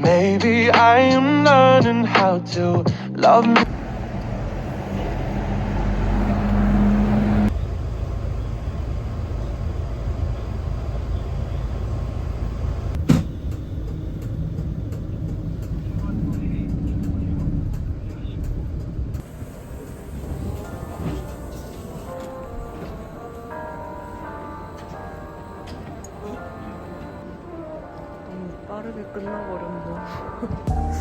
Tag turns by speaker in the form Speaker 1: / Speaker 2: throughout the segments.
Speaker 1: Maybe I am learning how to love me.
Speaker 2: 끝나버렸네.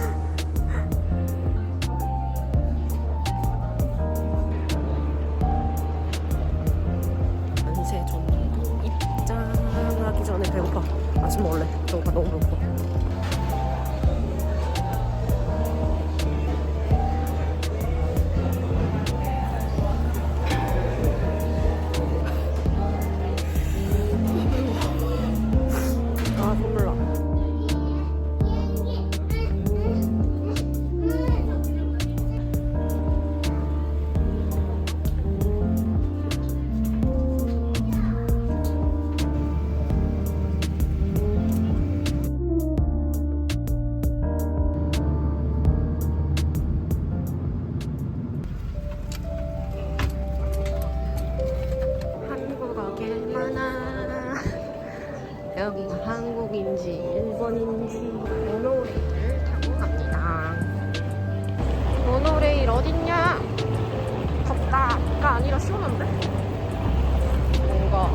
Speaker 2: 여기가 한국인지 일본인지 모노레일을 타고 갑니다. 모노레일 어딨냐? 덥다가 아니라 시원한데? 뭔가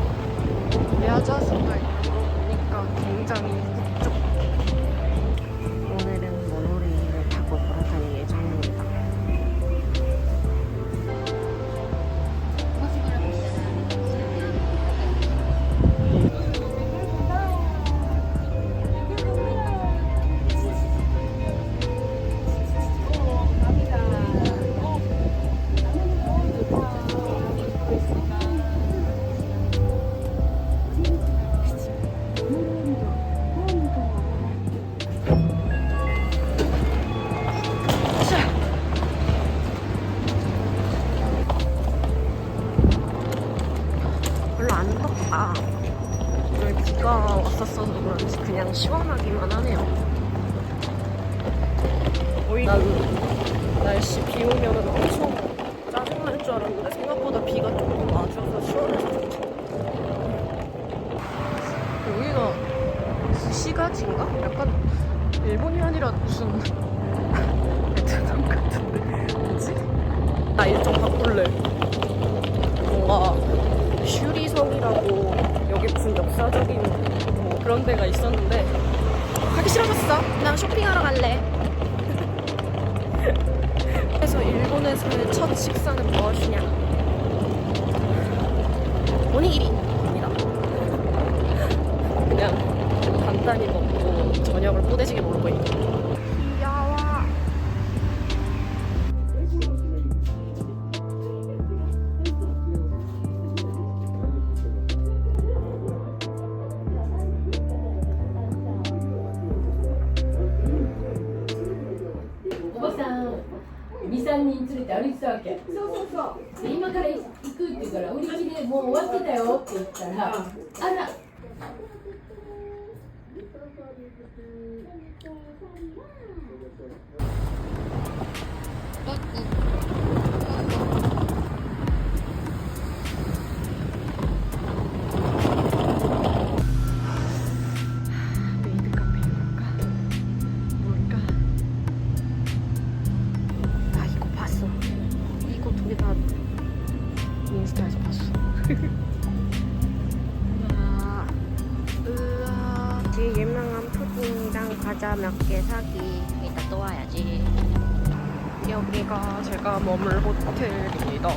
Speaker 2: 있는 거 보니까 굉장히 오히려 날씨 비 오면 엄청 짜증날 줄 알았는데 생각보다 비가 조금 와줘서 시원해서 좋다. 여기가 시가지인가? 약간 일본이 아니라 무슨 베트남 같은데 뭐지? 나 일정 바꿀래. 뭔가 슈리성이라고 여기 무슨 역사적인 뭐 그런 데가 있었는데 가기 싫어졌어. 난 쇼핑하러 갈래. 일본에서의 첫 식사는 무엇이냐? 오니기리입니다. 그냥 간단히 먹고 저녁을 뽀대지게 먹을 거예요.
Speaker 3: したわけ。そうそうそう今から行くって言うから売り切れもう終わってたよって言ったらあら
Speaker 2: 인스타에서 봤어. 우와, 우와. 제 유명한 푸딩이랑 과자 몇 개 사기. 이따 또 와야지. 여기가 제가 머물 호텔입니다.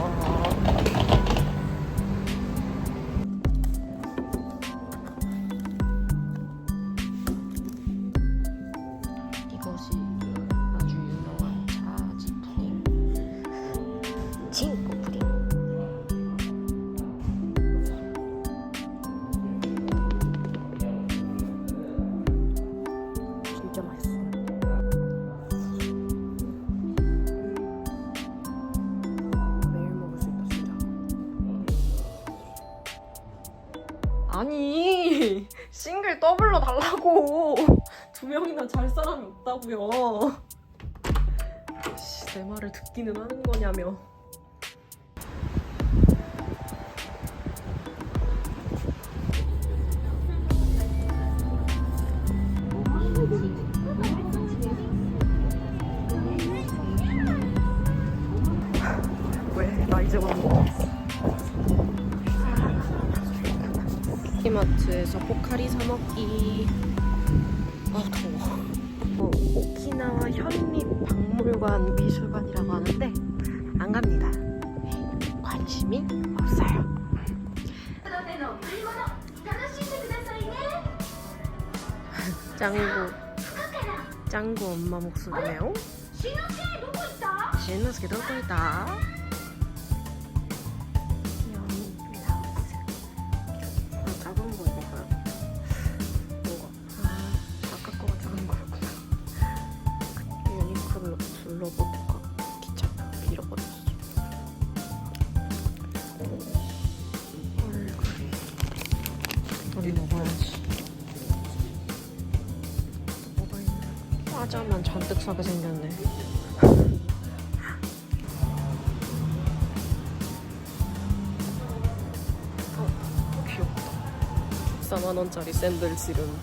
Speaker 2: 아니 싱글 더블로 달라고. 두 명이나 잘 사람이 없다고요. 씨, 내 말을 듣기는 하는 거냐며 그래서 포카리 사먹기. 아 더워. 어, 오키나와 현립박물관 미술관이라고 하는데 안 갑니다. 관심이 없어요. 짱구. 짱구 엄마 목소리네요. 신우스케 누구 있다? 신우스케 누구 있다? 생겼네. 귀엽다. 14만 원짜리 샌들 지름.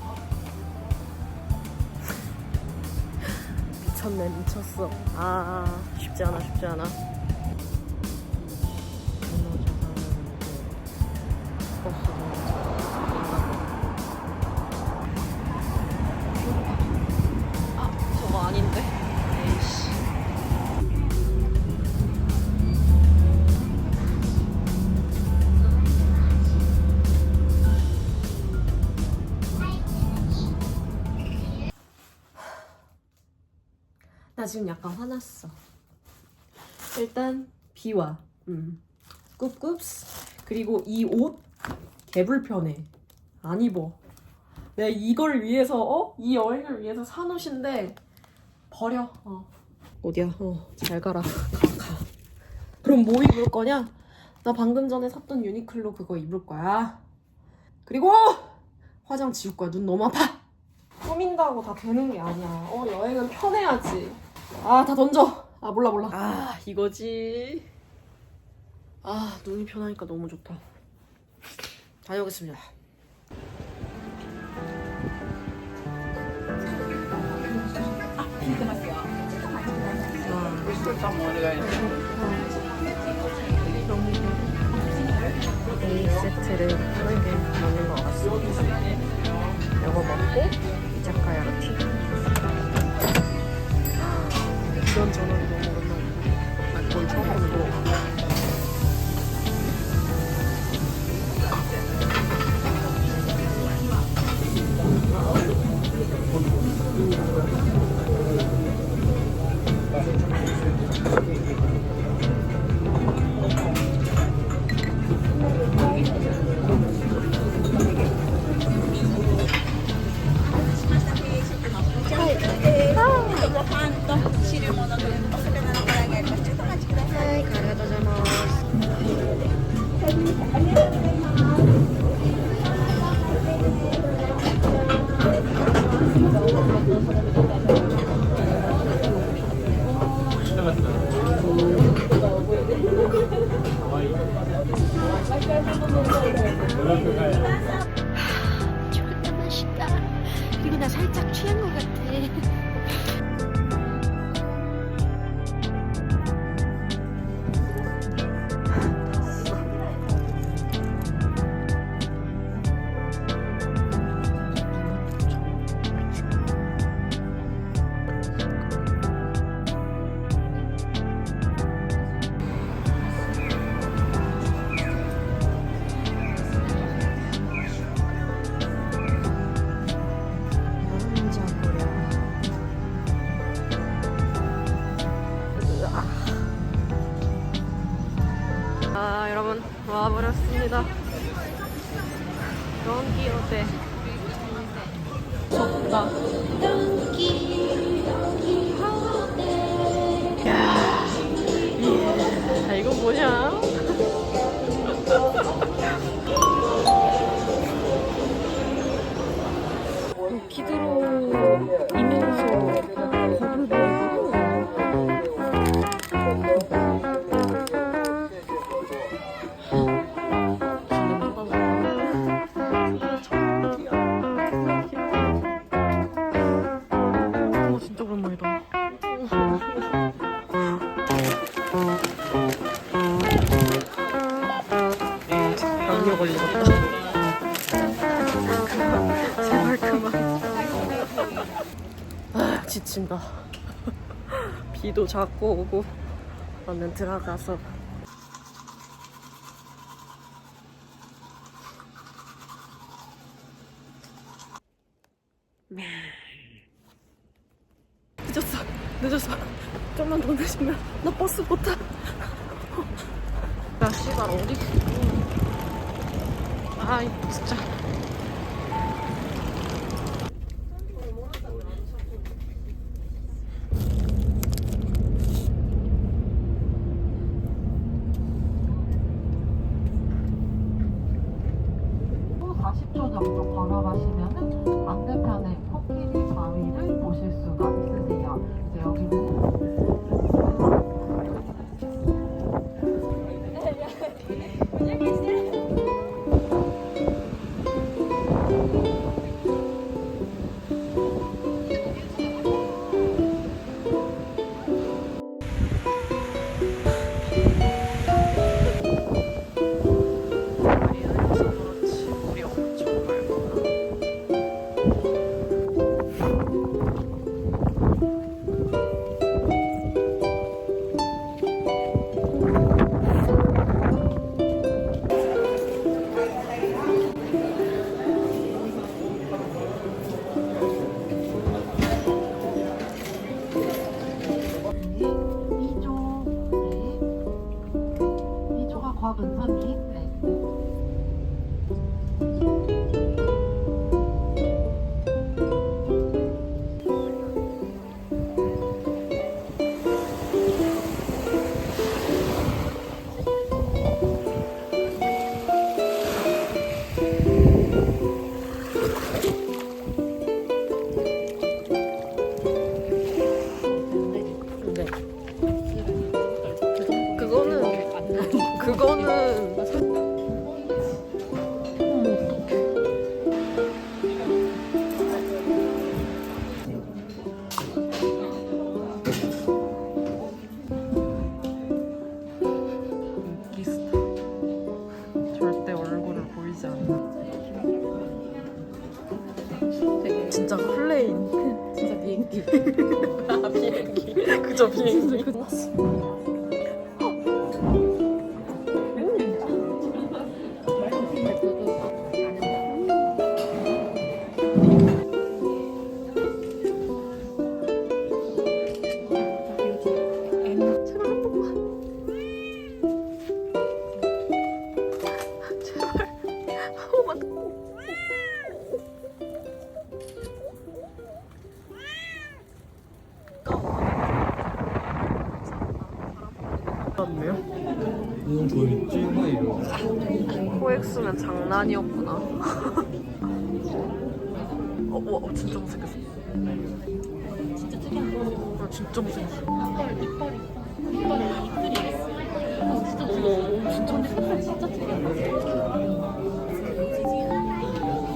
Speaker 2: 미쳤네 미쳤어. 아 쉽지 않아 쉽지 않아. 아 나 지금 약간 화났어. 일단 비와, 음, 꿉꿉스 그리고 이 옷 개불편해. 안 입어. 내가 이걸 위해서 어? 이 여행을 위해서 산 옷인데 버려. 어. 어디야? 어, 잘 가라. 가, 가. 그럼 뭐 입을 거냐? 나 방금 전에 샀던 유니클로 그거 입을 거야. 그리고 화장 지울 거야. 눈 너무 아파. 꾸민다고 다 되는 게 아니야. 어, 여행은 편해야지. 아, 다 던져. 아, 몰라, 몰라. 아, 이거지. 아, 눈이 편하니까 너무 좋다. 다녀오겠습니다. 이 세트를 하는 게 맞는 것 같습니다. 이거 먹고
Speaker 4: 살짝 취한 것 같아
Speaker 2: 여러분 와버렸습니다. 런기어때 덥다 비도 자꾸 오고 얼른 들어가서. 늦었어. 늦었어. 좀만 더 늦으면 나 버스 못 타. 야 씨발 어디 아이 진짜
Speaker 5: 40초 정도 걸어가시면은 반대편에 코끼리 바위를 보실 수가 있으세요. 이제 여기는
Speaker 2: 장난이었구나. 어, 와, 어, 진짜 못생겼어. 진짜 특이하다. 진짜 못생겼어. 어머, 어머, 진짜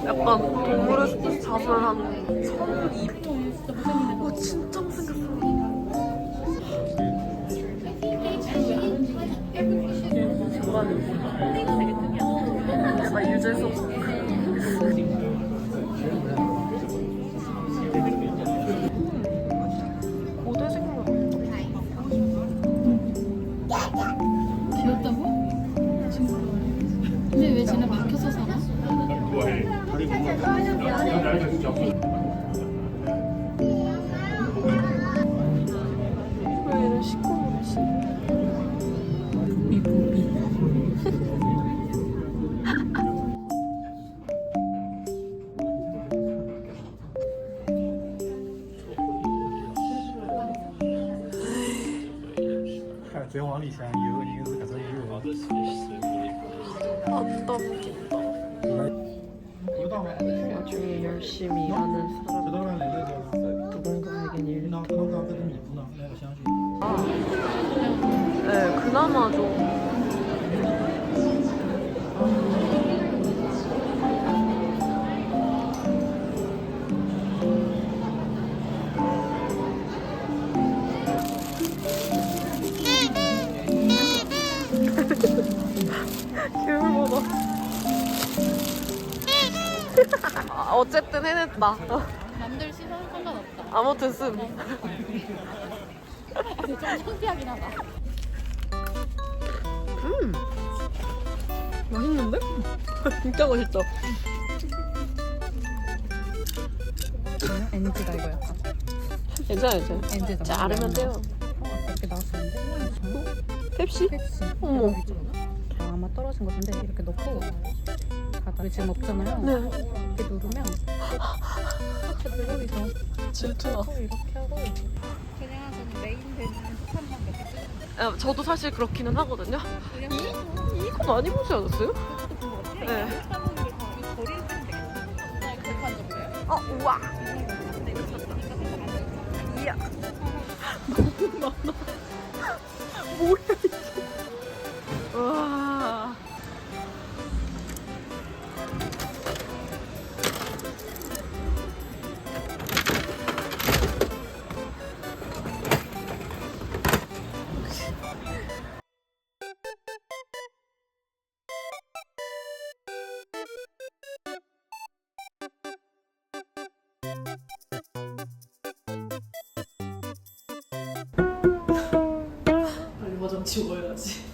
Speaker 2: 약간 동물의 숲에서 잡은 한 성이. 와, 진짜 못생겼어. 유재석 고대?
Speaker 3: 근데 왜 쟤네 막혀서 살아?
Speaker 2: 왜 어, 어, 네, 나중에 열심히 음. 일하는 사람. 누군가에겐 일.
Speaker 6: 아,
Speaker 2: 네, 그나마 좀 아, 어쨌든 해냈다.
Speaker 7: 남들 시선 상관없다.
Speaker 2: 아무튼 씀.
Speaker 7: 근데 좀 창피하긴 하다.
Speaker 2: 음. 맛있는데? 진짜 맛있다.
Speaker 5: NG가 이거 약간
Speaker 2: 괜찮아요, 괜찮아요.
Speaker 5: NG가
Speaker 2: 자, 아르면 돼요.
Speaker 5: 이렇게 나왔었는데
Speaker 2: 펩시?
Speaker 5: 펩시
Speaker 2: 어머.
Speaker 5: 아, 아마 떨어진 것 같은데 이렇게 넣고 가다 우리 지금 없잖아요
Speaker 2: 네.
Speaker 5: 이렇게 누르면 이렇게 눌러이죠
Speaker 2: 질투나.
Speaker 5: 이렇게 하고
Speaker 7: 그냥 저는 메인 되는 한번 몇개.
Speaker 2: 아, 저도 사실 그렇기는 하거든요. 이, 이거 많이 보지 않았어요? 네.
Speaker 7: 거리를 되겠다. 그렇게 적이에요?
Speaker 2: 어, 우와. 이야. 너무 많아. 지워야지.